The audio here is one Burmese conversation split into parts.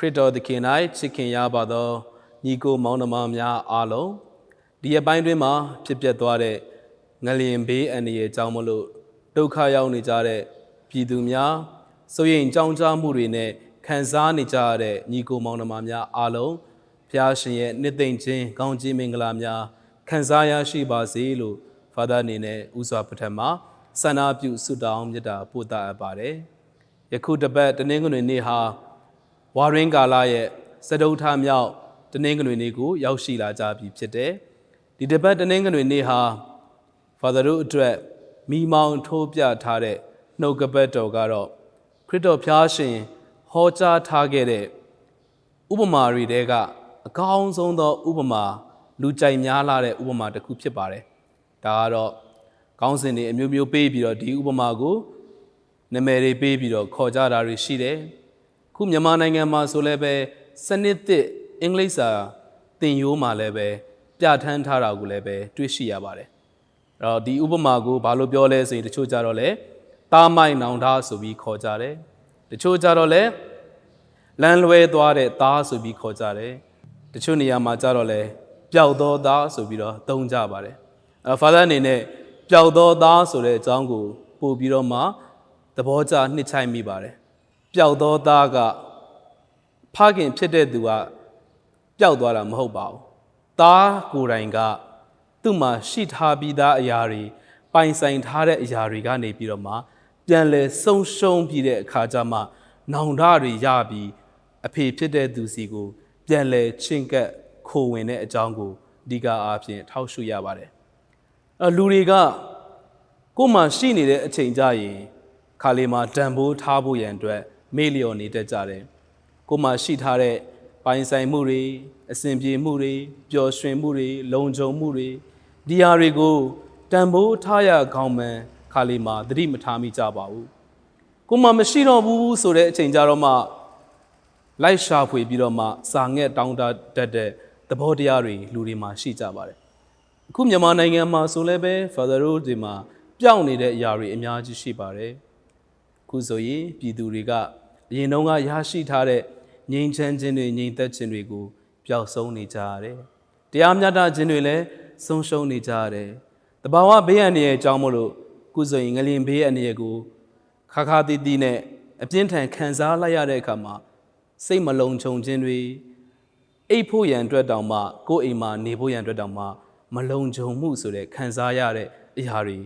ခရစ်တော်သခင်၌ချစ်ခင်ရပါသောညီကိုမောင်နှမများအားလုံးဒီအပိုင်းတွင်မှာဖြစ်ပျက်သွားတဲ့ငလျင်ဘေးအန္တရာယ်ကြောင့်မလို့ဒုက္ခရောက်နေကြတဲ့ပြည်သူများစိုးရိမ်ကြောင်းကြမှုတွေနဲ့ခံစားနေကြရတဲ့ညီကိုမောင်နှမများအားလုံးဖျားရှင်ရဲ့နှစ်သိမ့်ခြင်းကောင်းခြင်းမင်္ဂလာများခံစားရရှိပါစေလို့ဖာသာအနေနဲ့ဥစွာပထမဆန္ဒပြုဆုတောင်းမြတ်တာပို့တာအပ်ပါတယ်ယခုတစ်ပတ်တနင်္ဂနွေနေ့ဟာ ဝါရင်းကာလရဲ့စတုထမြောက်တနင်္ဂနွေနေ့ကိုရောက်ရှိလာကြပြီဖြစ်တယ်။ဒီတစ်ပတ်တနင်္ဂနွေနေ့ဟာ Father တို့အတွက်မိမောင်းထိုးပြထားတဲ့နှုတ်ကပတ်တော်ကတော့ခရစ်တော်ဖျားရှင်ဟောကြားထားခဲ့တဲ့ဥပမာတွေတဲကအကောင်းဆုံးသောဥပမာလူကြိုက်များလာတဲ့ဥပမာတစ်ခုဖြစ်ပါတယ်။ဒါကတော့ကောင်းစဉ်တွေအမျိုးမျိုးပေးပြီးတော့ဒီဥပမာကိုနာမည်တွေပေးပြီးတော့ခေါ်ကြတာတွေရှိတယ်။ ခုမြန်မာနိုင်ငံမှာဆိုလည်းပဲစနစ်သစ်အင်္ဂလိပ်စာသင်ရိုးမှာလည်းပဲပြဋ္ဌာန်းထားတာကိုလည်းပဲတွေ့ရှိရပါတယ်။အဲ့တော့ဒီဥပမာကိုဘာလို့ပြောလဲဆိုရင်တချို့ကြတော့လေတားမိုက်နောင်သားဆိုပြီးခေါ်ကြတယ်။တချို့ကြတော့လေလမ်းလွဲသွားတဲ့သားဆိုပြီးခေါ်ကြတယ်။တချို့နေရာမှာကြတော့လေပျောက်သောသားဆိုပြီးတော့သုံးကြပါတယ်။အဲဖာသာအနေနဲ့ပျောက်သောသားဆိုတဲ့အကြောင်းကိုပို့ပြီးတော့မှသဘောကျနှစ်ချိုက်မိပါတယ်။ ပျောက်သောသားကဖခင်ဖြစ်တဲ့သူကပျောက်သွားတာမဟုတ်ပါဘူး။သားကိုယ်တိုင်ကသူ့မှာရှိထားပြီးသားအရာတွေပိုင်ဆိုင်ထားတဲ့အရာတွေကနေပြီးတော့မှပြန်လဲဆုံရှုံပြီးတဲ့အခါကျမှနောင်တတွေရပြီးအဖေဖြစ်တဲ့သူစီကို ပြန်လဲချင်းကပ်ခိုဝင်တဲ့အကြောင်းကိုအဓိကအားဖြင့်ထောက်ရှုရပါတယ်။အဲလူတွေကကိုယ်မှရှိနေတဲ့အချိန်ကြရင်ခါလေးမှာတန်ဖိုးထားဖို့ရန်အတွက် မေ့လျော်နေတတ်ကြတယ်။ကိုယ်မှာရှိထားတဲ့ပိုင်ဆိုင်မှုတွေအစဉ်ပြေမှုတွေပျော်ရွှင်မှုတွေလုံခြုံမှုတွေဒီဟာတွေကိုတန်ဖိုးထားရကောင်းမှန်ခါလေးမှာသတိမထားမိကြပါဘူးကိုယ်မှာမရှိတော့ဘူးဆိုတဲ့အချိန်ကြတော့မှလိုက်ရှာဖွေပြီးတော့မှစာငက်တောင်းတတတ်တဲ့သဘောတရားတွေလူတွေမှာရှိကြပါတယ်အခုမြန်မာနိုင်ငံမှာဆိုလည်းပဲ Father Road တွေမှာပျောက်နေတဲ့အရာတွေအများကြီးရှိပါတယ် ခုဆိုရင်ပြည်သူတွေကအရင်တုန်းကရရှိထားတဲ့ငြိမ်းချမ်းခြင်းတွေငြိမ်သက်ခြင်းတွေကိုပျောက်ဆုံးနေကြရတယ်။တရားမျှတခြင်းတွေလည်းဆုံးရှုံးနေကြရတယ်။တဘာဝဘေးအန္တရာယ်အကြောင်းမို့လို့ခုဆိုရင်ငလင်ဘေးအန္တရာယ်ကိုခါခါတီးတီးနဲ့အပြင်းထန်ခံစားလိုက်ရတဲ့အခါမှာစိတ်မလုံခြုံခြင်းတွေအိပ်ဖို့ရန်အတွက်တောင်မှကိုယ်အိမ်မှာနေဖို့ရန်အတွက်တောင်မှမလုံခြုံမှုဆိုတဲ့ခံစားရတဲ့အရာတွေ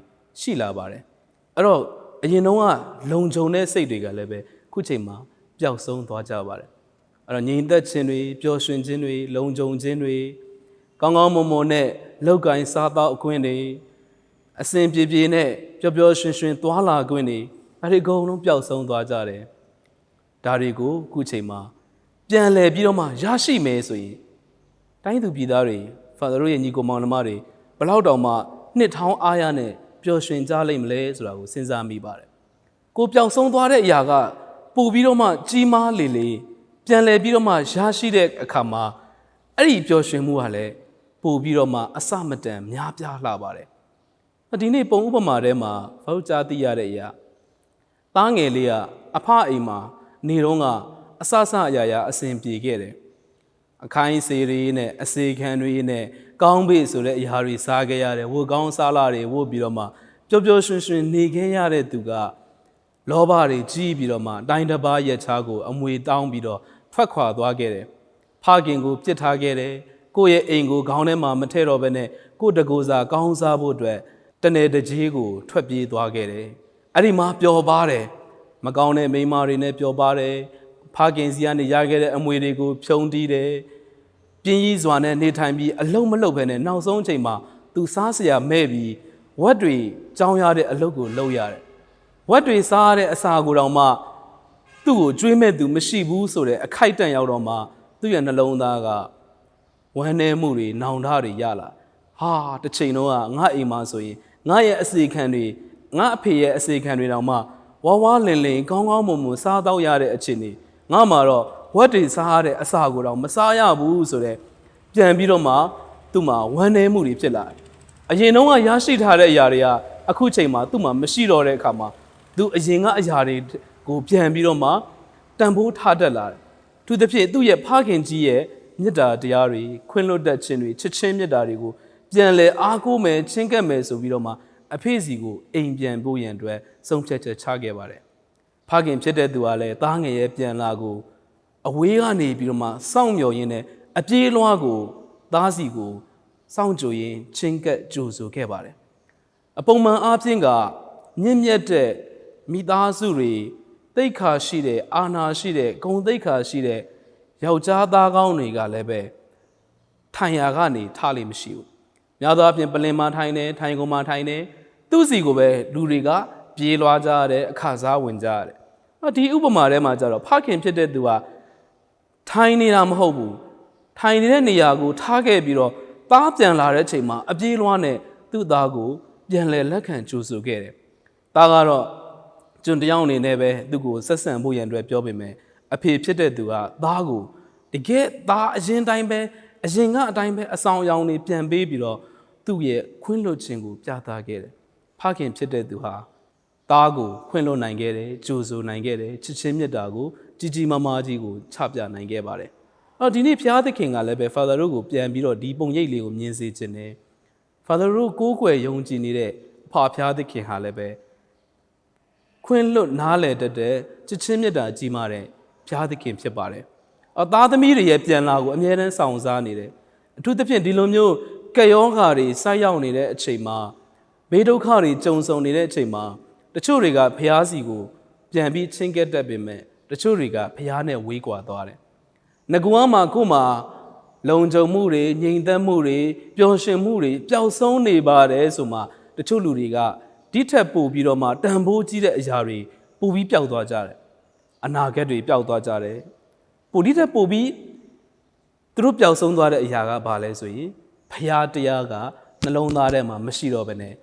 ရှိလာပါတယ်။အဲ့တော့ အရင်တုန်းကလုံခြုံတဲ့စိတ်တွေကလည်းပဲခုချိန်မှာပျောက်ဆုံးသွားကြပါတယ်။အဲ့တော့ငြိမ်သက်ခြင်းတွေပျော်ရွှင်ခြင်းတွေလုံခြုံခြင်းတွေကောင်းကောင်းမွန်မွန်နဲ့လောက်ကင်စားတော့အခွင့်တွေအစဉ်ပြေပြေနဲ့ပျော်ပျော်ရွှင်ရွှင်သွားလာခွင့်တွေအဲ့ဒီအကုန်လုံးပျောက်ဆုံးသွားကြတယ်။ဒါတွေကိုခုချိန်မှာပြန်လည်ပြီးတော့မှရရှိမယ်ဆိုရင်တိုင်းသူပြည်သားတွေဖာသာတို့ရဲ့ညီကိုမောင်နှမတွေဘလောက်တောင်မှနှစ်ထောင်အားရနဲ့ ပျော်ရွှင်ကြလိမ့်မလဲဆိုတာကိုစဉ်းစားမိပါတယ်။ကိုပျောက်ဆုံးသွားတဲ့အရာကပို့ပြီးတော့မှကြီးမားလေလေပြန်လည်ပြီးတော့မှရရှိတဲ့အခါမှာအဲ့ဒီပျော်ရွှင်မှုကလည်းပို့ပြီးတော့မှအစမတန်များပြားလာပါတယ်။ဒီနေ့ပုံဥပမာထဲမှာဘောက်ကြားသိရတဲ့အရာသားငယ်လေးကအဖအိမ်မှာနေတော့ကအဆဆအရာရာအစဉ်ပြေခဲ့တယ်။အခိုင်းစေတွေနဲ့အစေခံတွေနဲ့ ကောင်းပြီဆိုတဲ့အရာတွေစားခဲ့ရတယ်ဝတ်ကောင်းစားလာတွေဝတ်ပြီးတော့မှပျော်ပျော်ရွှင်ရွှင်နေခဲ့ရတဲ့သူကလောဘတွေကြီးပြီးတော့မှတိုင်းတစ်ပါးရက်ချားကိုအမွေတောင်းပြီးတော့ထွက်ခွာသွားခဲ့တယ်ဖခင်ကိုပြစ်ထားခဲ့တယ်ကိုယ့်ရဲ့အိမ်ကိုခေါင်းထဲမှာမထည့်တော့ဘဲနဲ့ကိုယ့်တကူစားကောင်းစားဖို့အတွက်တနေတကြီးကိုထွက်ပြေးသွားခဲ့တယ်အဲ့ဒီမှာပျော်ပါတယ်မကောင်းတဲ့မိန်းမတွေနဲ့ပျော်ပါတယ်ဖခင်စီကနေရခဲ့တဲ့အမွေတွေကိုဖြုံးတီးတယ် ပြင်းကြီးစွာနဲ့နေထိုင်ပြီးအလုံးမလုံးပဲနဲ့နောက်ဆုံးအချိန်မှာသူစားစရာမဲ့ပြီးဝက်တွေကြောင်းရတဲ့အလုပ်ကိုလုပ်ရတယ်။ဝက်တွေစားရတဲ့အစာကိုတော့မှသူ့ကိုကျွေးမဲ့သူမရှိဘူးဆိုတဲ့အခိုက်အတန့်ရောက်တော့မှသူ့ရဲ့နှလုံးသားကဝမ်းနည်းမှုတွေနောင်တတွေရလာ။ဟာတစ်ချိန်တော့ကငါအိမ်မှာဆိုရင်ငါရဲ့အစီခံတွေငါအဖေရဲ့အစီခံတွေတောင်မှဝါဝါလင်လင်ကောင်းကောင်းမွန်မွန်စားတော့ရတဲ့အချိန်တွေငါမှာတော့ ဝက်တွေစားရတဲ့အစာကိုတော့မစားရဘူးဆိုတဲ့ပြန်ပြီးတော့မှသူ့မှာဝမ်းနည်းမှုတွေဖြစ်လာတယ်။အရင်တုန်းကရရှိထားတဲ့အရာတွေကအခုချိန်မှာသူ့မှာမရှိတော့တဲ့အခါမှာသူအရင်ကအရာတွေကိုပြန်ပြီးတော့မှတန်ဖိုးထားတတ်လာတယ်။သူသဖြင့်သူ့ရဲ့ဖခင်ကြီးရဲ့မေတ္တာတရားတွေခွင့်လွတ်တတ်ခြင်းတွေချစ်ချင်းမေတ္တာတွေကိုပြန်လဲအားကိုးမယ်ချင်းကပ်မယ်ဆိုပြီးတော့မှအဖေစီကိုအိမ်ပြန်ဖို့ရန်အတွက်ဆုံးဖြတ်ချက်ချခဲ့ပါတယ်ဖခင်ဖြစ်တဲ့သူကလည်းသားငယ်ရဲ့ပြန်လာကို အဝေးကနေပြီးတော့မှစောင့်မျှော်ရင်းနဲ့အပြေးလွှားကိုသားစီကိုစောင့်ကြိုရင်းချင်းကပ်ကြိုဆိုခဲ့ပါတယ်အပုံမှန်အားဖြင့်ကမြင့်မြတ်တဲ့မိသားစုတွေတိတ်ခါရှိတဲ့အာနာရှိတဲ့ဂုံတိတ်ခါရှိတဲ့ယောက်ျားသားကောင်းတွေကလည်းပဲထိုင်ရာကနေထားလိမ့်မရှိဘူး။များသောအားဖြင့်ပလင်မာထိုင်တယ်ထိုင်ကုန်မာထိုင်တယ်သူ့စီကိုပဲလူတွေကပြေးလွားကြရတယ်အခါစားဝင်ကြရတယ်။အော်ဒီဥပမာထဲမှာကျတော့ဖခင်ဖြစ်တဲ့သူက ထိုင်နေတာမဟုတ်ဘူးထိုင်နေတဲ့နေရာကိုထားခဲ့ပြီးတော့သားပြန်လာတဲ့ချိန်မှာအပြေးလွှားနဲ့သူ့သားကိုပြန်လဲလက်ခံကြိုဆိုခဲ့တယ်။သားကတော့ကျွန်တယောက်အနေနဲ့ပဲသူ့ကိုဆက်ဆံဖို့ရန်အတွက်ပြောပေမဲ့အဖေဖြစ်တဲ့သူကသားကိုတကယ်သားအရင်တိုင်းပဲအရင်ကအတိုင်းပဲအဆောင်အယောင်တွေပြန်ပေးပြီးတော့သူ့ရဲ့ခွင့်လွှတ်ခြင်းကိုပြသခဲ့တယ်။ဖခင်ဖြစ်တဲ့သူဟာသားကိုခွင့်လွှတ်နိုင်ခဲ့တယ်ကြိုဆိုနိုင်ခဲ့တယ်ချစ်ချင်းမြတ်တာကို ကြီးကြီးမားမားကြီးကိုချပြနိုင်ခဲ့ပါတယ်အော်ဒီနေ့ဘုရားသခင်ကလည်းပဲ Father တို့ကိုပြန်ပြီးတော့ဒီပုံရိပ်လေးကိုမြင်စေခြင်းနဲ့ Father တို့ကိုးကွယ်ယုံကြည်နေတဲ့အဖဘုရားသခင်ဟာလည်းပဲခွင့်လွတ်နားလည်တတ်တဲ့ချစ်ချင်းမြတ်တာကြီးမားတဲ့ဘုရားသခင်ဖြစ်ပါတယ်အော်သားသမီးတွေရဲ့ပြန်လာကိုအမြဲတမ်းဆောင်စားနေတယ်အထူးသဖြင့်ဒီလိုမျိုးကက်ယောဂါတွေဆိုက်ရောက်နေတဲ့အချိန်မှာဘေးဒုက္ခတွေကြုံဆုံနေတဲ့အချိန်မှာတချို့တွေကဖျားစီကိုပြန်ပြီးချင်းကက်တတ်ပေမဲ့ တချို့တွေကဖျားနဲ့ဝေးကွာသွားတယ်။ငကူအမှာကို့မှာလုံခြုံမှုတွေငြိမ်သက်မှုတွေပျော်ရွှင်မှုတွေပျောက်ဆုံးနေပါတယ်ဆိုမှတချို့လူတွေကဒီထက်ပိုပြီးတော့မှတန်ဖိုးကြီးတဲ့အရာတွေပိုပြီးပျောက်သွားကြတယ်။အနာဂတ်တွေပျောက်သွားကြတယ်။ပိုဒီထက်ပိုပြီးသူတို့ပျောက်ဆုံးသွားတဲ့အရာကဘာလဲဆိုရင်ဖျားတရားကနှလုံးသားထဲမှာမရှိတော့ဘဲနဲ့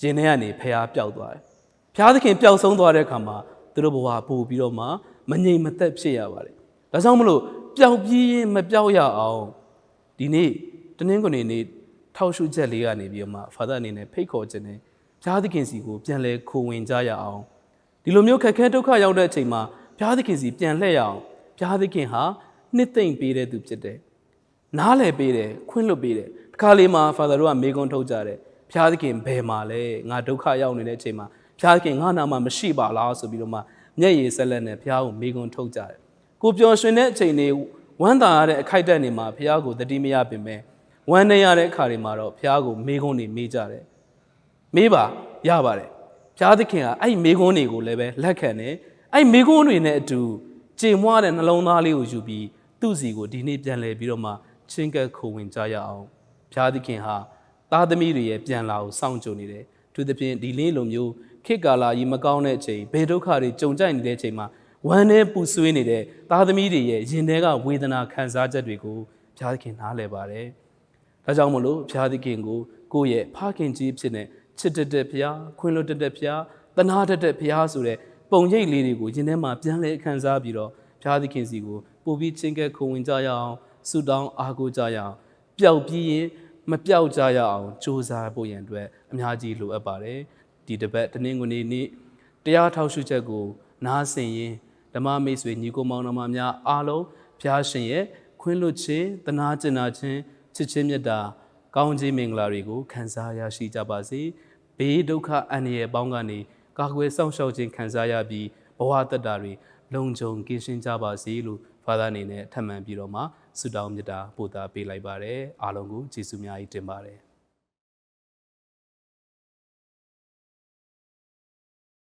ရင်ထဲကနေဖျားပျောက်သွားတယ်။ဖျားသခင်ပျောက်ဆုံးသွားတဲ့အခါမှာ သူတို့ဘဝပို့ပြီးတော့မှမငြိမ်မသက်ဖြစ်ရပါတယ်။ဒါကြောင့်မလို့ပျောက်ပြီးရင်မပျောက်ရအောင်ဒီနေ့တနင်္ဂနွေနေ့ထောက်ရှုချက်လေးကနေပြီးတော့မှဖာသာအနေနဲ့ဖိတ်ခေါ်ခြင်းနဲ့ဖျားသခင်စီကိုပြန်လဲခိုဝင်ကြရအောင်ဒီလိုမျိုးခက်ခဲဒုက္ခရောက်တဲ့အချိန်မှာဖျားသခင်စီပြန်လှည့်ရအောင်ဖျားသခင်ဟာနှစ်သိမ့်ပေးတဲ့သူဖြစ်တယ်။နားလည်ပေးတယ်ခွင့်လွတ်ပေးတယ်။ဒီခါလေးမှာဖာသာတို့ကမေကွန်းထုတ်ကြတယ်။ဖျားသခင်ဘယ်မှာလဲငါဒုက္ခရောက်နေတဲ့အချိန်မှာ ဖျားသခင်ငါနာမှာမရှိပါလားဆိုပြီးတော့မှမျက်ရည်ဆက်လက်နဲ့ဖျားကိုမေကွန်းထုတ်ကြတယ်။ကိုပျော်ရွှင်တဲ့အချိန်တွေဝမ်းသာရတဲ့အခိုက်အတန့်တွေမှာဖျားကိုတတိမရပင်မဲ့ဝမ်းနေရတဲ့အခါတွေမှာတော့ဖျားကိုမေကွန်းနေမေးကြတယ်။မေးပါရပါတယ်ဘုရားသခင်ကအဲ့မေခွန်းတွေကိုလည်းပဲလက်ခံတယ်အဲ့မေခွန်းတွေနဲ့အတူကြေမွားတဲ့နှလုံးသားလေးကိုယူပြီးသူ့စီကိုဒီနေ့ပြန်လဲပြီးတော့မှချင်းကပ်ခုံဝင်ကြရအောင်ဘုရားသခင်ဟာသားသမီးတွေရဲ့ပြန်လာကိုစောင့်ကြိုနေတယ်သူသဖြင့်ဒီလင်းလိုမျိုး ခေတ်ကာလကြီးမကောင်းတဲ့အချိန်ဘေဒုက္ခတွေကြုံကြိုက်နေတဲ့အချိန်မှာဝမ်းနဲ့ပူဆွေးနေတဲ့သားသမီးတွေရဲ့ရင်ထဲကဝေဒနာခံစားချက်တွေကိုဘုရားသခင်နားလည်ပါတယ်ဒါကြောင့်မလို့ဘုရားသခင်ကိုကိုယ့်ရဲ့ဖခင်ကြီးဖြစ်နေချစ်တတ်တဲ့ဘုရားခွင့်လွတ်တတ်တဲ့ဘုရားတနာတတ်တဲ့ဘုရားဆိုတဲ့ပုံရိပ်လေးတွေကိုယင်ထဲမှာပြန်လဲခံစားပြီးတော့ဘုရားသခင်စီကိုပို့ပြီးချင်းကဲခုံဝင်ကြရအောင်ဆုတောင်းအားကိုးကြရအောင်ပျောက်ပြီးရင်မပျောက်ကြရအောင်စ조사ဖို့ရန်အတွက်အများကြီးလိုအပ်ပါတယ် ဒီတစ်ပတ်တနင်္ဂနွေနေ့တရားထောက်ရှုချက်ကို နားဆင်ရင်ဓမ္မမိတ်ဆွေညီကိုမောင်နှမများအားလုံးဘုရားရှင်ရဲ့ခွင့်လွတ်ခြင်းတနာကျင်နာခြင်းချစ်ချင်းမြတ်တာကောင်းခြင်းမင်္ဂလာတွေကိုခံစားရရှိကြပါစေဘေးဒုက္ခအန္တရာယ်ပေါင်းကနေကာကွယ်စောင့်ရှောက်ခြင်းခံစားရပြီးဘဝတတ္တာတွေလုံခြုံကင်းရှင်းကြပါစေလို့ဖာသာအနေနဲ့ထပ်မံပြီးတော့မှဆုတောင်းမေတ္တာပို့သပေးလိုက်ပါတယ်အားလုံးကိုကျေးဇူးများကြီးတင်ပါတယ်